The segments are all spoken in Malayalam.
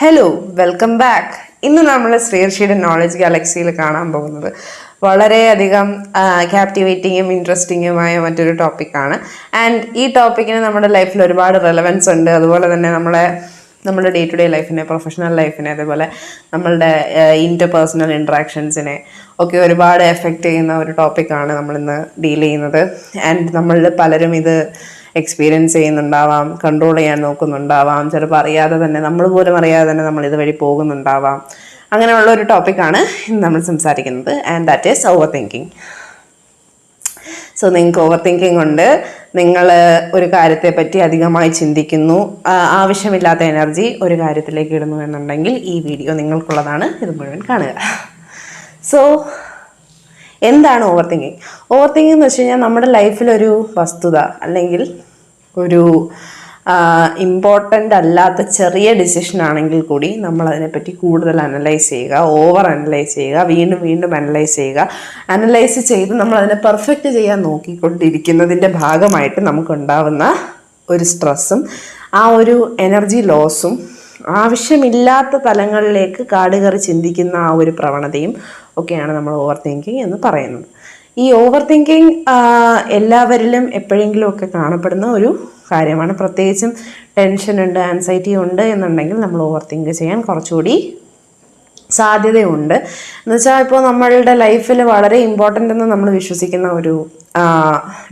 ഹലോ വെൽക്കം ബാക്ക് ഇന്ന് നമ്മൾ ശ്രീർഷിയുടെ നോളജ് ഗാലക്സിയിൽ കാണാൻ പോകുന്നത്. വളരെയധികം ക്യാപ്റ്റിവേറ്റിങ്ങും ഇൻട്രസ്റ്റിങ്ങുമായ മറ്റൊരു ടോപ്പിക്കാണ് ആൻഡ് ഈ ടോപ്പിക്കിന് നമ്മുടെ ലൈഫിൽ ഒരുപാട് റെലവൻസ് ഉണ്ട്. അതുപോലെ തന്നെ നമ്മളെ നമ്മുടെ ഡേ ടു ഡേ ലൈഫിനെ പ്രൊഫഷണൽ ലൈഫിനെ അതേപോലെ നമ്മളുടെ ഇന്റർപേഴ്സണൽ ഇൻട്രാക്ഷൻസിനെ ഒക്കെ ഒരുപാട് എഫക്റ്റ് ചെയ്യുന്ന ഒരു ടോപ്പിക്കാണ് നമ്മളിന്ന് ഡീൽ ചെയ്യുന്നത്. ആൻഡ് നമ്മളിൽ പലരും ഇത് എക്സ്പീരിയൻസ് ചെയ്യുന്നുണ്ടാവാം കൺട്രോൾ ചെയ്യാൻ നോക്കുന്നുണ്ടാവാം ചിലപ്പോൾ അറിയാതെ തന്നെ നമ്മൾ പോലും അറിയാതെ തന്നെ നമ്മൾ ഇതുവഴി പോകുന്നുണ്ടാവാം. അങ്ങനെയുള്ള ഒരു ടോപ്പിക്കാണ് ഇന്ന് നമ്മൾ സംസാരിക്കുന്നത് and that is over thinking so നിങ്ങൾക്ക് ഓവർ തിങ്കിങ് ഉണ്ട്. നിങ്ങൾ ഒരു കാര്യത്തെ പറ്റി അധികമായി ചിന്തിക്കുന്നു. ആവശ്യമില്ലാത്ത എനർജി ഒരു കാര്യത്തിലേക്ക് ഇടുന്നു എന്നുണ്ടെങ്കിൽ ഈ വീഡിയോ നിങ്ങൾക്കുള്ളതാണ്. ഇത് മുഴുവൻ കാണുക. സോ എന്താണ് ഓവർ തിങ്കിങ് ഓവർ തിങ്കിങ് എന്ന് വെച്ച് കഴിഞ്ഞാൽ നമ്മുടെ ലൈഫിലൊരു വസ്തുത അല്ലെങ്കിൽ ഒരു ഇമ്പോർട്ടന്റ് അല്ലാത്ത ചെറിയ ഡിസിഷൻ ആണെങ്കിൽ കൂടി നമ്മൾ അതിനെപ്പറ്റി കൂടുതൽ അനലൈസ് ചെയ്യുക ഓവർ അനലൈസ് ചെയ്യുക വീണ്ടും വീണ്ടും അനലൈസ് ചെയ്യുക. അനലൈസ് ചെയ്ത് നമ്മൾ അതിനെ പെർഫെക്റ്റ് ചെയ്യാൻ നോക്കിക്കൊണ്ടിരിക്കുന്നതിന്റെ ഭാഗമായിട്ട് നമുക്കുണ്ടാവുന്ന ഒരു സ്ട്രെസ്സും ആ ഒരു എനർജി ലോസും ആവശ്യമില്ലാത്ത തലങ്ങളിലേക്ക് കാടുകറി ചിന്തിക്കുന്ന ആ ഒരു പ്രവണതയും ഒക്കെയാണ് നമ്മൾ ഓവർ തിങ്കിങ് എന്ന് പറയുന്നത്. ഈ ഓവർ തിങ്കിങ് എല്ലാവരിലും എപ്പോഴെങ്കിലും ഒക്കെ കാണപ്പെടുന്ന ഒരു കാര്യമാണ്. പ്രത്യേകിച്ചും ടെൻഷൻ ഉണ്ട് ആൻസൈറ്റി ഉണ്ട് എന്നുണ്ടെങ്കിൽ നമ്മൾ ഓവർ തിങ്ക് ചെയ്യാൻ കുറച്ചുകൂടി സാധ്യതയുണ്ട്. എന്ന് വെച്ചാൽ ഇപ്പോൾ നമ്മളുടെ ലൈഫിൽ വളരെ ഇമ്പോർട്ടന്റ് എന്ന് നമ്മൾ വിശ്വസിക്കുന്ന ഒരു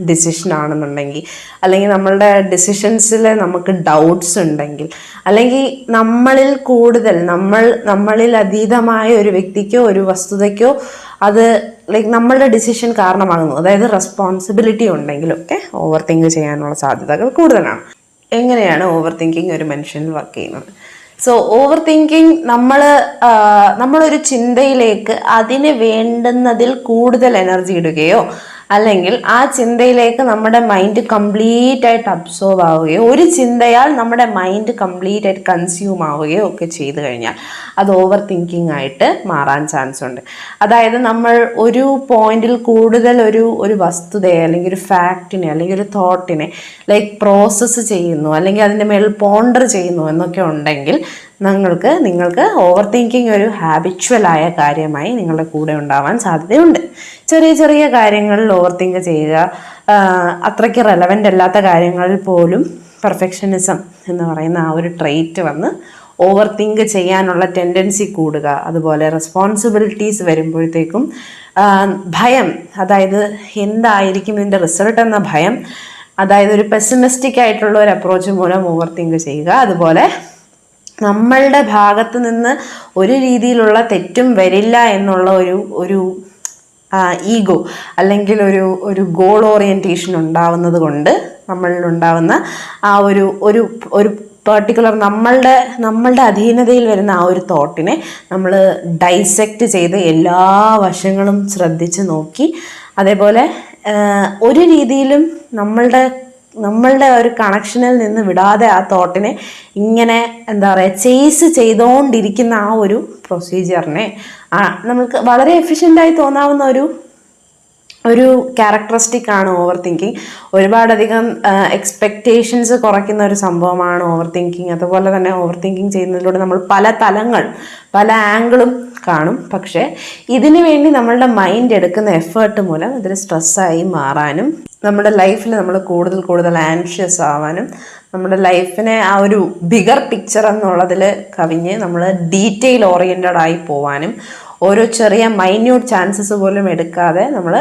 ഡിസിഷൻ ആണെന്നുണ്ടെങ്കിൽ അല്ലെങ്കിൽ നമ്മളുടെ ഡിസിഷൻസിൽ നമുക്ക് ഡൗട്ട്സ് ഉണ്ടെങ്കിൽ അല്ലെങ്കിൽ നമ്മളിൽ കൂടുതൽ നമ്മൾ നമ്മളിൽ അതീതമായ ഒരു വ്യക്തിക്കോ ഒരു വസ്തുതയ്ക്കോ അത് ലൈക്ക് നമ്മളുടെ ഡിസിഷൻ കാരണമാകുന്നു. അതായത് റെസ്പോൺസിബിലിറ്റി ഉണ്ടെങ്കിലൊക്കെ ഓവർ തിങ്ക് ചെയ്യാനുള്ള സാധ്യതകൾ കൂടുതലാണ്. എങ്ങനെയാണ് ഓവർ തിങ്കിങ് ഒരു മനുഷ്യനിൽ വർക്ക് ചെയ്യുന്നത്? സോ ഓവർ തിങ്കിങ് നമ്മൾ നമ്മളൊരു ചിന്തയിലേക്ക് അതിന് വേണ്ടുന്നതിൽ കൂടുതൽ എനർജി ഇടുകയോ അല്ലെങ്കിൽ ആ ചിന്തയിലേക്ക് നമ്മുടെ മൈൻഡ് കംപ്ലീറ്റ് ആയിട്ട് അബ്സോർവ് ആവുകയോ ഒരു ചിന്തയാൽ നമ്മുടെ മൈൻഡ് കംപ്ലീറ്റ് ആയിട്ട് കൺസ്യൂം ആവുകയോ ഒക്കെ ചെയ്തു കഴിഞ്ഞാൽ അത് ഓവർ തിങ്കിങ് ആയിട്ട് മാറാൻ ചാൻസ് ഉണ്ട്. അതായത് നമ്മൾ ഒരു പോയിന്റിൽ കൂടുതൽ ഒരു ഒരു വസ്തുതയെ അല്ലെങ്കിൽ ഒരു ഫാക്റ്റിനെ അല്ലെങ്കിൽ ഒരു തോട്ടിനെ ലൈക്ക് പ്രോസസ്സ് ചെയ്യുന്നു അല്ലെങ്കിൽ അതിന്റെ മേൽ പോണ്ടർ ചെയ്യുന്നു എന്നൊക്കെ ഉണ്ടെങ്കിൽ നിങ്ങൾക്ക് നിങ്ങൾക്ക് ഓവർ തിങ്കിങ് ഒരു ഹാബിച്വലായ കാര്യമായി നിങ്ങളുടെ കൂടെ ഉണ്ടാവാൻ സാധ്യതയുണ്ട്. ചെറിയ ചെറിയ കാര്യങ്ങളിൽ ഓവർ തിങ്ക് ചെയ്യുക അത്രയ്ക്ക് റെലവന്റ് അല്ലാത്ത കാര്യങ്ങളിൽ പോലും പെർഫെക്ഷനിസം എന്ന് പറയുന്ന ആ ഒരു ട്രെയ്റ്റ് വന്ന് ഓവർ തിങ്ക് ചെയ്യാനുള്ള ടെൻഡൻസി കൂടുക. അതുപോലെ റെസ്പോൺസിബിലിറ്റീസ് വരുമ്പോഴത്തേക്കും ഭയം അതായത് എന്തായിരിക്കും ഇതിന്റെ റിസൾട്ട് എന്ന ഭയം അതായത് ഒരു പെസിമിസ്റ്റിക് ആയിട്ടുള്ള ഒരു അപ്രോച്ച് മൂലം ഓവർ തിങ്ക് ചെയ്യുക. അതുപോലെ നമ്മളുടെ ഭാഗത്ത് നിന്ന് ഒരു രീതിയിലുള്ള തെറ്റും വരില്ല എന്നുള്ള ഒരു ഒരു ഈഗോ അല്ലെങ്കിൽ ഒരു ഒരു ഗോൾ ഓറിയന്റേഷൻ ഉണ്ടാവുന്നത് കൊണ്ട് നമ്മളിൽ ഉണ്ടാവുന്ന ആ ഒരു ഒരു ഒരു പെർട്ടിക്കുലർ നമ്മളുടെ നമ്മളുടെ അധീനതയിൽ വരുന്ന ആ ഒരു തോട്ടിനെ നമ്മൾ ഡൈസെക്റ്റ് ചെയ്ത് എല്ലാ വശങ്ങളും ശ്രദ്ധിച്ച് നോക്കി അതേപോലെ ഒരു രീതിയിലും നമ്മളുടെ നമ്മളുടെ ഒരു കണക്ഷനിൽ നിന്ന് വിടാതെ ആ തോട്ടിനെ ഇങ്ങനെ എന്താ പറയുക ചേസ് ചെയ്തുകൊണ്ടിരിക്കുന്ന ആ ഒരു പ്രൊസീജിയറിനെ ആ നമുക്ക് വളരെ എഫിഷ്യന്റായി തോന്നാവുന്ന ഒരു ഒരു ക്യാരക്ടറിസ്റ്റിക് ആണ് ഓവർ തിങ്കിങ് ഒരുപാടധികം എക്സ്പെക്റ്റേഷൻസ് കുറയ്ക്കുന്ന ഒരു സംഭവമാണ് ഓവർ തിങ്കിങ് അതുപോലെ തന്നെ ഓവർ തിങ്കിങ് ചെയ്യുന്നതിലൂടെ നമ്മൾ പല തലങ്ങൾ പല ആംഗിളും കാണും. പക്ഷേ ഇതിനു വേണ്ടി നമ്മളുടെ മൈൻഡ് എടുക്കുന്ന എഫേർട്ട് മൂലം ഇതിൽ സ്ട്രെസ്സായി മാറാനും നമ്മുടെ ലൈഫിൽ നമ്മൾ കൂടുതൽ കൂടുതൽ ആൻഷ്യസ് ആവാനും നമ്മുടെ ലൈഫിനെ ആ ഒരു ബിഗർ പിക്ചർ എന്നുള്ളതിൽ കവിഞ്ഞ് നമ്മൾ ഡീറ്റെയിൽ ഓറിയന്റഡ് ആയി പോവാനും ഓരോ ചെറിയ മൈന്യൂട്ട് ചാൻസസ് പോലും എടുക്കാതെ നമ്മൾ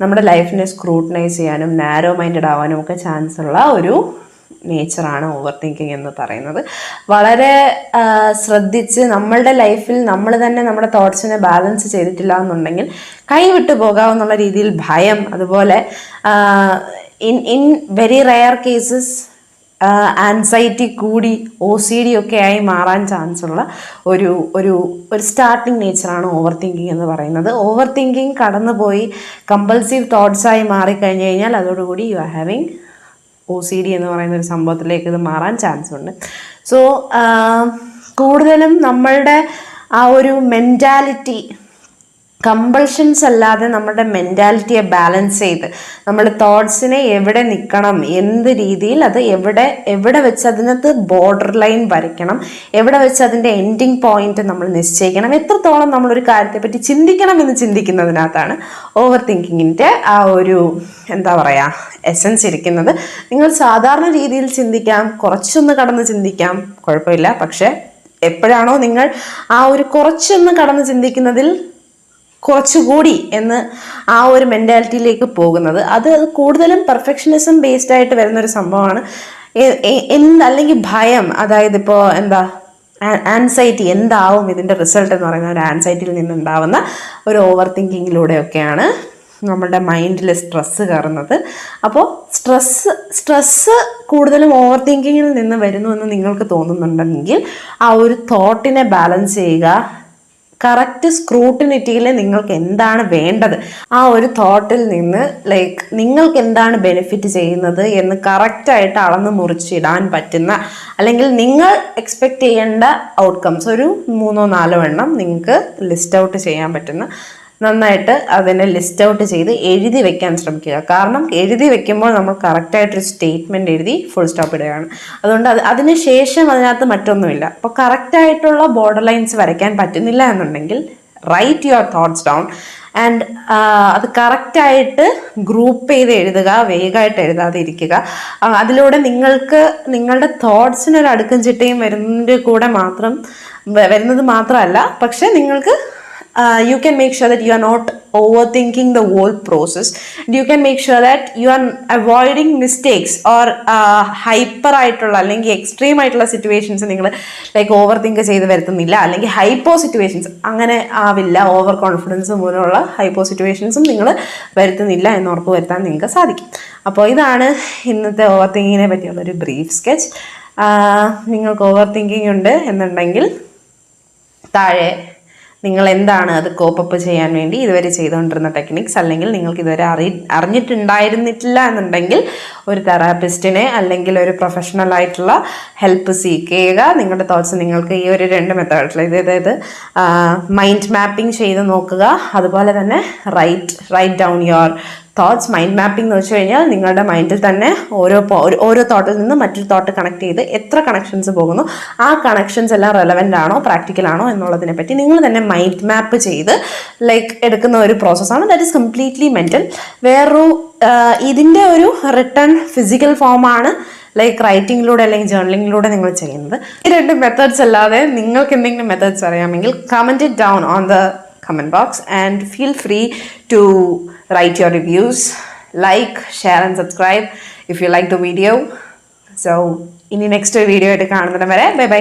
നമ്മുടെ ലൈഫിനെ സ്ക്രൂട്ടനൈസ് ചെയ്യാനും നാരോ മൈൻഡഡ് ആവാനും ഒക്കെ ചാൻസ് ഉള്ള ഒരു നേച്ചറാണ് ഓവർ തിങ്കിങ് എന്ന് പറയുന്നത്. വളരെ ശ്രദ്ധിച്ച് നമ്മളുടെ ലൈഫിൽ നമ്മൾ തന്നെ നമ്മുടെ തോട്ട്സിനെ ബാലൻസ് ചെയ്തിട്ടില്ല എന്നുണ്ടെങ്കിൽ കൈവിട്ടു പോകാമെന്നുള്ള രീതിയിൽ ഭയം അതുപോലെ in in very rare cases anxiety കൂടി ഒ സി ഡി ഒക്കെ ആയി മാറാൻ ചാൻസ് ഉള്ള ഒരു ഒരു ഒരു സ്റ്റാർട്ടിങ് നേച്ചറാണ് ഓവർ തിങ്കിങ് എന്ന് പറയുന്നത്. ഓവർ തിങ്കിങ് കടന്നുപോയി കമ്പൽസീവ് തോട്ട്സായി മാറിക്കഴിഞ്ഞ് കഴിഞ്ഞാൽ അതോടുകൂടി you are having O C D എന്ന് പറയുന്ന ഒരു സംഭവത്തിലേക്ക് ഇത് മാറാൻ ചാൻസ് ഉണ്ട്. സോ കൂടുതലും നമ്മളുടെ ആ ഒരു മെന്റാലിറ്റി കമ്പൾഷൻസ് അല്ലാതെ നമ്മുടെ മെന്റാലിറ്റിയെ ബാലൻസ് ചെയ്ത് നമ്മുടെ തോട്ട്സിനെ എവിടെ നിൽക്കണം എന്ത് രീതിയിൽ അത് എവിടെ എവിടെ വെച്ച് അതിനകത്ത് ബോർഡർ ലൈൻ വരയ്ക്കണം എവിടെ വെച്ച് അതിന്റെ എൻഡിങ് പോയിന്റ് നമ്മൾ നിശ്ചയിക്കണം എത്രത്തോളം നമ്മളൊരു കാര്യത്തെപ്പറ്റി ചിന്തിക്കണം എന്ന് ചിന്തിക്കുന്നതിനകത്താണ് ഓവർ തിങ്കിങ്ങിന്റെ ആ ഒരു എന്താ പറയുക എസൻസ് ഇരിക്കുന്നത്. നിങ്ങൾ സാധാരണ രീതിയിൽ ചിന്തിക്കാം കുറച്ചൊന്ന് കടന്ന് ചിന്തിക്കാം കുഴപ്പമില്ല. പക്ഷേ എപ്പോഴാണോ നിങ്ങൾ ആ ഒരു കുറച്ചൊന്ന് കടന്ന് ചിന്തിക്കുന്നതിൽ കുറച്ചുകൂടി എന്ന് ആ ഒരു മെന്റാലിറ്റിയിലേക്ക് പോകുന്നത്. അത് കൂടുതലും പെർഫെക്ഷനിസം ബേസ്ഡ് ആയിട്ട് വരുന്ന ഒരു സംഭവമാണ് എന്ത് അല്ലെങ്കിൽ ഭയം അതായത് ഇപ്പോൾ എന്താ ആൻസൈറ്റി എന്താവും ഇതിന്റെ റിസൾട്ട് എന്ന് പറയുന്ന ഒരു ആൻസൈറ്റിയിൽ നിന്നുണ്ടാവുന്ന ഒരു ഓവർ തിങ്കിങ്ങിലൂടെയൊക്കെയാണ് നമ്മളുടെ മൈൻഡിൽ സ്ട്രെസ്സ് കയറുന്നത്. അപ്പോൾ സ്ട്രെസ്സ് സ്ട്രെസ്സ് കൂടുതലും ഓവർ തിങ്കിങ്ങിൽ നിന്ന് വരുന്നു എന്ന് നിങ്ങൾക്ക് തോന്നുന്നുണ്ടെങ്കിൽ ആ ഒരു തോട്ടിനെ ബാലൻസ് ചെയ്യുക കറക്റ്റ് സ്ക്രൂട്ടിനിറ്റിയിൽ നിങ്ങൾക്ക് എന്താണ് വേണ്ടത്? ആ ഒരു തോട്ടിൽ നിന്ന് ലൈക്ക് നിങ്ങൾക്ക് എന്താണ് ബെനിഫിറ്റ് ചെയ്യുന്നത് എന്ന് കറക്റ്റായിട്ട് അളന്ന് മുറിച്ചിടാൻ പറ്റുന്ന അല്ലെങ്കിൽ നിങ്ങൾ എക്സ്പെക്റ്റ് ചെയ്യേണ്ട ഔട്ട്കംസ് ഒരു മൂന്നോ നാലോ എണ്ണം നിങ്ങൾക്ക് ലിസ്റ്റ് ഔട്ട് ചെയ്യാൻ പറ്റുന്ന നന്നായിട്ട് അതിനെ ലിസ്റ്റ് ഔട്ട് ചെയ്ത് എഴുതി വെക്കാൻ ശ്രമിക്കുക. കാരണം എഴുതി വെക്കുമ്പോൾ നമ്മൾ കറക്റ്റായിട്ടൊരു സ്റ്റേറ്റ്മെന്റ് എഴുതി ഫുൾ സ്റ്റോപ്പ് ഇടുകയാണ്. അതുകൊണ്ട് അത് അതിന് ശേഷം അതിനകത്ത് മറ്റൊന്നുമില്ല. അപ്പോൾ കറക്റ്റായിട്ടുള്ള ബോർഡർ ലൈൻസ് വരയ്ക്കാൻ പറ്റുന്നില്ല എന്നുണ്ടെങ്കിൽ write your thoughts down and അത് കറക്റ്റായിട്ട് ഗ്രൂപ്പ് ചെയ്ത് എഴുതുക വേഗമായിട്ട് എഴുതാതെ ഇരിക്കുക അതിലൂടെ നിങ്ങൾക്ക് നിങ്ങളുടെ തോട്ട്സിനൊരു അടുക്കും ചിട്ടയും വരുന്നതിന്റെ കൂടെ മാത്രം വരുന്നത് മാത്രമല്ല. പക്ഷെ നിങ്ങൾക്ക് uh, you can make sure that you are not overthinking the whole process. You can make sure that you are avoiding mistakes or uh, hyper ആയിട്ടുള്ള അല്ലെങ്കിൽ എക്സ്ട്രീം ആയിട്ടുള്ള സിറ്റുവേഷൻസ് നിങ്ങൾ ലൈക്ക് ഓവർ തിങ്ക് ചെയ്ത് വരുത്തുന്നില്ല. അല്ലെങ്കിൽ ഹൈപ്പോ സിറ്റുവേഷൻസ് അങ്ങനെ ആവില്ല. ഓവർ കോൺഫിഡൻസ് മൂലമുള്ള ഹൈപ്പോ സിറ്റുവേഷൻസും നിങ്ങൾ വരുത്തുന്നില്ല എന്ന് ഉറപ്പ് വരുത്താൻ നിങ്ങൾക്ക് സാധിക്കും. അപ്പോൾ ഇതാണ് ഇന്നത്തെ ഓവർ തിങ്കിങ്ങിനെ പറ്റിയുള്ള ഒരു ബ്രീഫ് സ്കെച്ച് നിങ്ങൾക്ക് ഓവർ തിങ്കിങ് ഉണ്ട് എന്നുണ്ടെങ്കിൽ താഴെ നിങ്ങൾ എന്താണ് അത് കോപ്പപ്പ് ചെയ്യാൻ വേണ്ടി ഇതുവരെ ചെയ്തുകൊണ്ടിരുന്ന ടെക്നിക്സ് അല്ലെങ്കിൽ നിങ്ങൾക്ക് ഇതുവരെ അറി അറിഞ്ഞിട്ടുണ്ടായിരുന്നിട്ടില്ല എന്നുണ്ടെങ്കിൽ ഒരു തെറാപ്പിസ്റ്റിനെ അല്ലെങ്കിൽ ഒരു പ്രൊഫഷണൽ ആയിട്ടുള്ള ഹെൽപ്പ് ചെയ്യുക നിങ്ങളുടെ തോട്ട്സ് നിങ്ങൾക്ക് ഈ ഒരു രണ്ട് മെത്തേഡിൽ ഇത് അതായത് മൈൻഡ് മാപ്പിംഗ് ചെയ്ത് നോക്കുക. അതുപോലെ തന്നെ write write down your thoughts mind mapping എന്ന് വെച്ച് കഴിഞ്ഞാൽ നിങ്ങളുടെ മൈൻഡിൽ തന്നെ ഓരോ ഓരോ തോട്ടിൽ നിന്ന് മറ്റൊരു തോട്ട് കണക്ട് ചെയ്ത് എത്ര കണക്ഷൻസ് പോകുന്നു ആ കണക്ഷൻസ് എല്ലാം റെലവെന്റ് ആണോ പ്രാക്ടിക്കൽ ആണോ എന്നുള്ളതിനെ പറ്റി നിങ്ങൾ തന്നെ മൈൻഡ് മാപ്പ് ചെയ്ത് ലൈക്ക് എടുക്കുന്ന ഒരു പ്രോസസ്സാണ് ദാറ്റ് ഇസ് കംപ്ലീറ്റ്ലി മെന്റൽ വേറൊരു ഇതിന്റെ ഒരു റിട്ടേൺ ഫിസിക്കൽ ഫോമാണ് ലൈക്ക് റൈറ്റിങ്ങിലൂടെ അല്ലെങ്കിൽ ജേർണലിങ്ങിലൂടെ നിങ്ങൾ ചെയ്യുന്നത്. ഈ രണ്ട് മെത്തേഡ്സ് അല്ലാതെ നിങ്ങൾക്ക് എന്തെങ്കിലും മെത്തേഡ്സ് അറിയാമെങ്കിൽ comment down on the comment box and feel free to write your reviews like share and subscribe if you like the video so ഇനി നെക്സ്റ്റ് വീഡിയോ ആയിട്ട് കാണുന്നതിന് വരെ ബൈ ബൈ